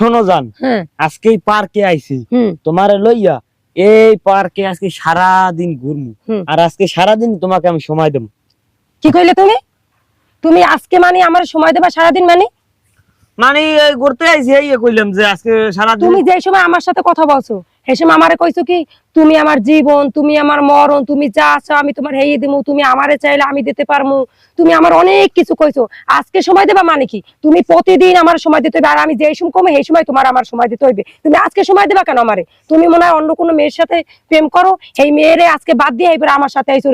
শোনো জান হ্যাঁ। আজকে এই পার্কে আইছি। হুম। তোমারে লইয়া এই পার্কে আজকে সারা দিন ঘুরমু আর আজকে সারা দিন তোমাকে আমি সময় দেবো। কি কইলে তুমি? তুমি আজকে মানে আমার সময় দেবা সারা দিন মানে মানে ঘুরতে আইছি এই কইলাম যে আজকে সারা দিন তুমি যে সময় আমার সাথে কথা বলছো সময় আমারে কইছো কি তুমি আমার জীবন তুমি আমার মরণ তুমি যা আছো আমি তোমার হেয়ে দিমু তুমি আমারে চাইলে আমি দিতে পারমু। তুমি আমার অনেক কিছু কইছো। আজকে সময় দেবা মানে কি? তুমি প্রতিদিন আমার সময় দিতে হবে আর আমি যেই সময় কমে সেই সময় তোমার আমার সময় দিতে হইবে। তুমি আজকে সময় দেবা কেন আমারে? তুমি মনে হয় অন্য কোনো মেয়ের সাথে প্রেম করো এই মেয়েরে আজকে বাদ দিয়ে এবার আমার সাথে আইছো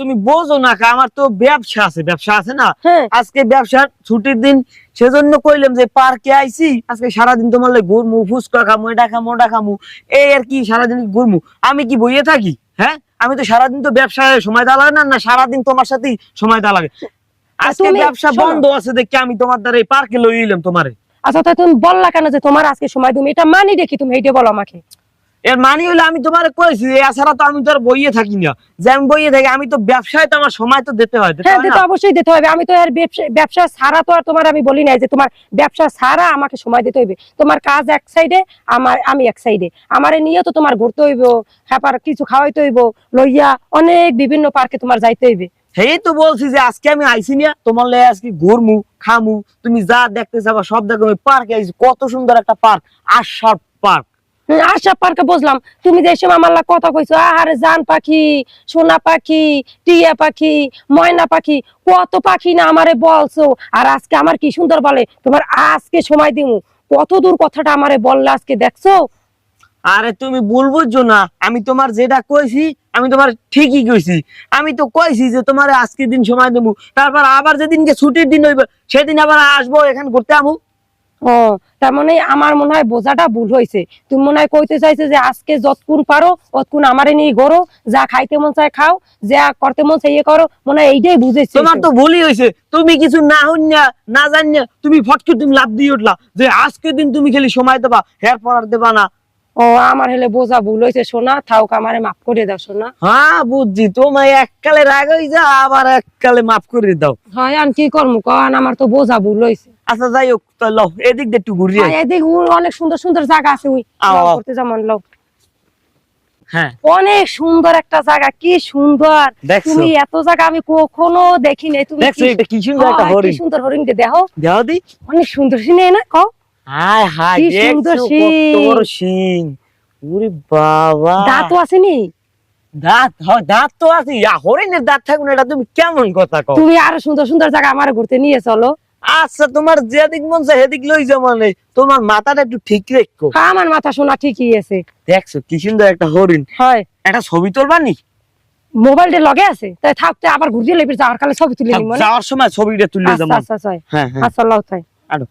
তুমি বোঝো না কা, আমার তো ব্যবসা আছে ব্যবসা আছে না? হ্যাঁ। আজকে ব্যবসার ছুটির দিন সেজন্য কইলাম যে পার্কে আইছি আজকে সারাদিন তোমার লাগে ঘুরমু ফুচকা খামু এটা খামু ওটা খামু। এই আর কি সারাদিন ঘুরমু? আমি কি বইয়ে থাকি? হ্যাঁ? আমি তো সারাদিন তো ব্যবসায় সময় দেওয়া লাগে না না সারাদিন তোমার সাথেই সময় দেওয়া লাগে আজকে ব্যবসা বন্ধ আছে দেখে আমি তোমার দ্বারা এই পার্কে লই এলাম তোমারে। আচ্ছা তাই তুমি বললা কেন যে তোমার আজকে সময় তুমি? এটা মানি দেখি তুমি এইটা বলো আমাকে। এর মানে হইলে আমি তোমারে কইছি এছাড়া তো আমি তো আর বইয়ে থাকি না। যে আমি বইয়ে থাকি আমি তো ব্যবসায় তো আমার সময় তো দিতে হয় হ্যাঁ দিতে অবশ্যই দিতে হবে। আমি তো আর ব্যবসা ছাড়া তো আর তোমার আমি বলি নাই যে তোমার ব্যবসা ছাড়া আমাকে সময় দিতে হইবে। তোমার কাজ এক সাইডে আমার আমি এক সাইডে। আমারে নিয়ে তো তোমার ঘুরতে হইব হ্যাপার কিছু খাওয়াইতে হইব লইয়া অনেক বিভিন্ন পার্কে তোমার যাইতে হইবে। সেই তো বলছি যে আজকে আমি আইছি না তোমার লে আজকে ঘুরমু খামু। তুমি যা দেখতে যাবা সব দেখো পার্কে আইছি। কত সুন্দর একটা পার্ক আশার পার্ক। আশা পার্কে বুঝলাম। তুমি যে সময় আমার কথা কইছো, আহারে জান পাখি, সোনা পাখি, টিয়া পাখি, ময়না পাখি, কত পাখি না আমারে বলছো? আর আজকে আমার কি সুন্দর বলে? তোমার আজকে সময় দিমু। কত দূর কথাটা আমারে বললে আজকে, দেখছ? আরে তুমি বুঝছ না। আমি তোমার যেটা কইছি, আমি তোমার ঠিকই কইছি। আমি তো কইছি যে তোমার আজকে দিন সময় দেবো তারপর আবার যেদিনকে ছুটির দিন হইবে, সেদিন আবার আসব এখানে ঘুরতে আমু। ও তার মানে আমার মনে হয় বোঝাটা ভুল হয়েছে। তুমি মনে হয় কইতে চাইছে যে আজকে যতক্ষণ পারো অতক্ষণ আমারে নিয়ে গড়ো যা খাইতে মন চায় খাও যা করতে মন চাই ইয়ে করো মনে হয় এইটাই বুঝেছি। তোমার তো ভুলই হয়েছে। তুমি কিছু না হইনা না জানিয়া তুমি ফটকে তুমি লাভ দিয়ে উঠলা যে আজকে দিন তুমি খালি সময় দেবা হের পর আর দেবা না। ও আমার হলে বোঝা ভুল হয়েছে সোনা থাও আমারে মাফ করে দাও সোনা। হ্যাঁ বুঝছি। তোমায় এককালে রাগ হয়ে যা আবার এককালে মাফ করে দাও। হয় আর কি করব কন আমার তো বোঝা ভুল হয়েছে। আচ্ছা যাই হোক তো লও এদিক দিয়ে একটু আই। এদিকে অনেক সুন্দর সুন্দর জায়গা আছে ওই। করতে যেমন লও। হ্যাঁ। অনেক সুন্দর একটা জায়গা কি সুন্দর। তুমি এত জায়গা আমি কখনো দেখি নাই তুমি দেখছ কি- এটা কি সুন্দর একটা হরিণ। সুন্দর হরিণ দেখো। দি। অনেক সুন্দর সিনে না কও? হায় হায় কি সুন্দর ওরে বাবা। দাঁতও আসেনি দাঁত হয় দাঁত তো আছে। হরিণের দাঁত থাকুন এটা তুমি কেমন কথা কও? তুমি আরও সুন্দর সুন্দর জায়গা আমার ঘুরতে নিয়ে চলো। আচ্ছা তোমার যেদিক মন চায় সেদিক লই যাও মানে। তোমার মাথাটা একটু ঠিক রেখো। হ্যাঁ, আমার মাথা শোনা ঠিকই আছে। দেখছ কি সুন্দর একটা হরিণ। হয়। একটা ছবি তোলবানি মোবাইলটা লগে আছে? তাই থাকতে আবার ঘুরতে লেবে যাওয়ার কালে ছবি তুলে নিব যাওয়ার সময় ছবিটা তুলে আচ্ছা যাব আচ্ছা আচ্ছা। হ্যাঁ হ্যাঁ। আচ্ছা লও তাই। আরও।